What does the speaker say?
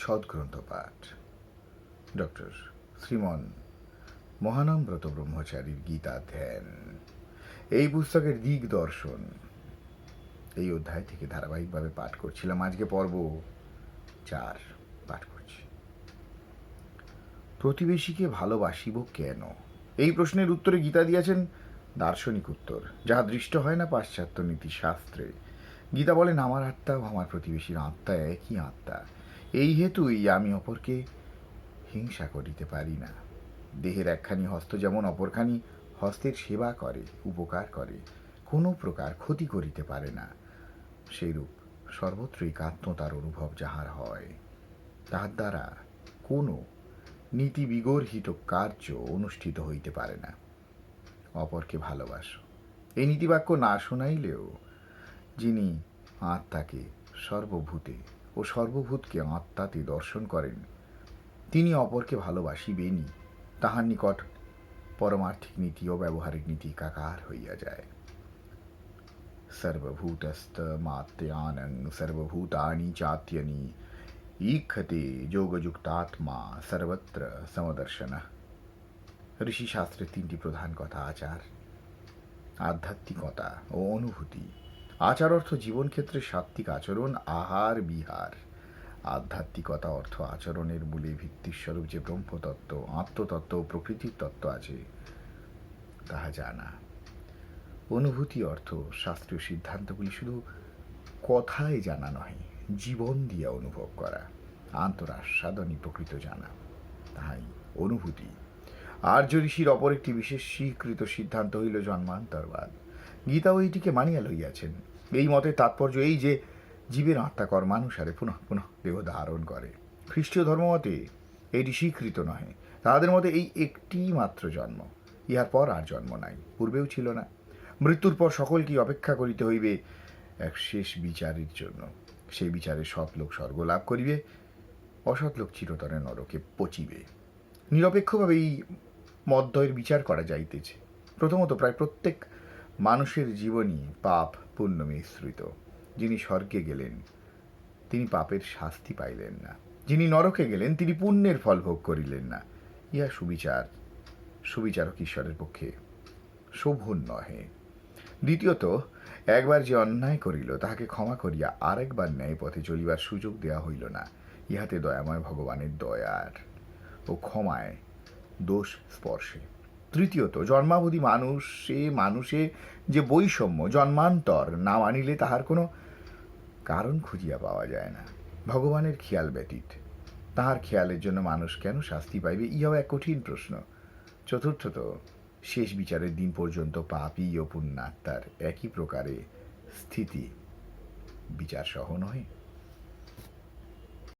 সদ্গ্রন্থ পাঠ ডক্টর শ্রীমন মহানামব্রত ব্রহ্মচারীর গীতা ধ্যান এই পুস্তকের দিক দর্শন। এই অধ্যায় থেকে ধারাবাহিকভাবে পাঠ করছিলাম। আজকে পর্ব চার, পাঠ করছি। প্রতিবেশীকে ভালোবাসিব কেন? এই প্রশ্নের উত্তরে গীতা দিয়েছেন দার্শনিক উত্তর। যাহা দৃষ্ট হয় না পাশ্চাত্য নীতি শাস্ত্রে গীতা বলেন, আমার আত্মা ও আমার প্রতিবেশীর আত্মা একই আত্মা। এই হেতুই আমি অপরকে হিংসা করিতে পারি না। দেহের একখানি হস্ত যেমন অপরখানি হস্তের সেবা করে, উপকার করে, কোনো প্রকার ক্ষতি করিতে পারে না। সেইরূপ সর্বত্রই একাত্মতার অনুভব যাহার হয়। তাহার দ্বারা কোনো নীতি বিগর্হিত কার্য অনুষ্ঠিত হইতে পারে না। অপরকে ভালোবাসো। এই নীতিবাক্য না শুনাইলেও যিনি আত্মাকে সর্বভূতে ও সর্বভূতকে আত্মাতে দর্শন করেন। তিনি অপরকে ভালোবাসিবেনই, তাহার নিকট পরমার্থিক নীতি ও ব্যবহারিক নীতি কাকার হইয়া যায়। সর্বভূতস্ত সর্বভূতস্তমাত্যানং সর্বভূতানি চাত্যনি ঈক্ষতে যোগযুক্তাত্মা সর্বত্র সমদর্শন। ঋষি শাস্ত্রের তিনটি প্রধান কথা আচার, আধ্যাত্মিকতা ও অনুভূতি। আচার অর্থ জীবনক্ষেত্রে সাত্ত্বিক আচরণ, আহার, বিহার। আধ্যাত্মিকতা অর্থ আচরণের মূলে ভিত্তিস্বরূপ যে ব্রহ্মতত্ত্ব, আত্মতত্ত্ব ও প্রকৃতির তত্ত্ব আছে, তাহা জানা। অনুভূতি অর্থ শাস্ত্রীয় সিদ্ধান্তগুলি শুধু কথায় জানা নয় জীবন দিয়া অনুভব করা, আন্তরাস্বাদনই প্রকৃত জানা। তাহাই অনুভূতি। আর্য ঋষির অপর একটি বিশেষ স্বীকৃত সিদ্ধান্ত হইল জন্মান্তরবাদ। গীতা এইটিকে মানিয়া লইয়াছেন। এই মতে তাৎপর্য এই যে, জীবের আত্মা কর্মানুসারে পুনঃ পুনঃ দেহ ধারণ করে। খ্রিস্টীয় ধর্মমতে এটি স্বীকৃত নহে। তাহাদের মতে এই একটি মাত্র জন্ম। ইহার পর আর জন্ম নাই, পূর্বেও ছিল না। মৃত্যুর পর সকলকেই অপেক্ষা করিতে হইবে? এক শেষ বিচারের জন্য। সেই বিচারে সৎ লোক স্বর্গ লাভ করিবে, অসৎ লোক চিরতরে নরকে পচিবে। নিরপেক্ষভাবে এই মদ্দয়ের বিচার করা যাইতেছে। প্রথমত প্রায় প্রত্যেক মানুষের জীবনী পাপ পুণ্য মিশ্রিত। যিনি স্বর্গে গেলেন, তিনি পাপের শাস্তি পাইলেন না। যিনি নরকে গেলেন, তিনি পুণ্যের ফল ভোগ করিলেন না। ইহা সুবিচার, সুবিচারক ঈশ্বরের পক্ষে শোভন নহে। দ্বিতীয়ত, একবার যে অন্যায় করিল, তাহাকে ক্ষমা করিয়া আরেকবার ন্যায় পথে চলিবার সুযোগ দেওয়া হইল না। ইহাতে দয়াময় ভগবানের দয়ার ও ক্ষমায় দোষ স্পর্শে। তৃতীয়ত, জন্মাবধি মানুষে মানুষে যে বৈষম্য, জন্মান্তর না মানিলে তাহার কোনো কারণ খুঁজিয়া পাওয়া যায় না। ভগবানের খেয়াল ব্যতীত। তাহার খেয়ালের জন্য মানুষ কেন শাস্তি পাইবে, ইহাও এক কঠিন প্রশ্ন। চতুর্থত, শেষ বিচারের দিন পর্যন্ত পাপী ও পুণ্যাত্মার একই প্রকারে স্থিতি। বিচার সহ নয়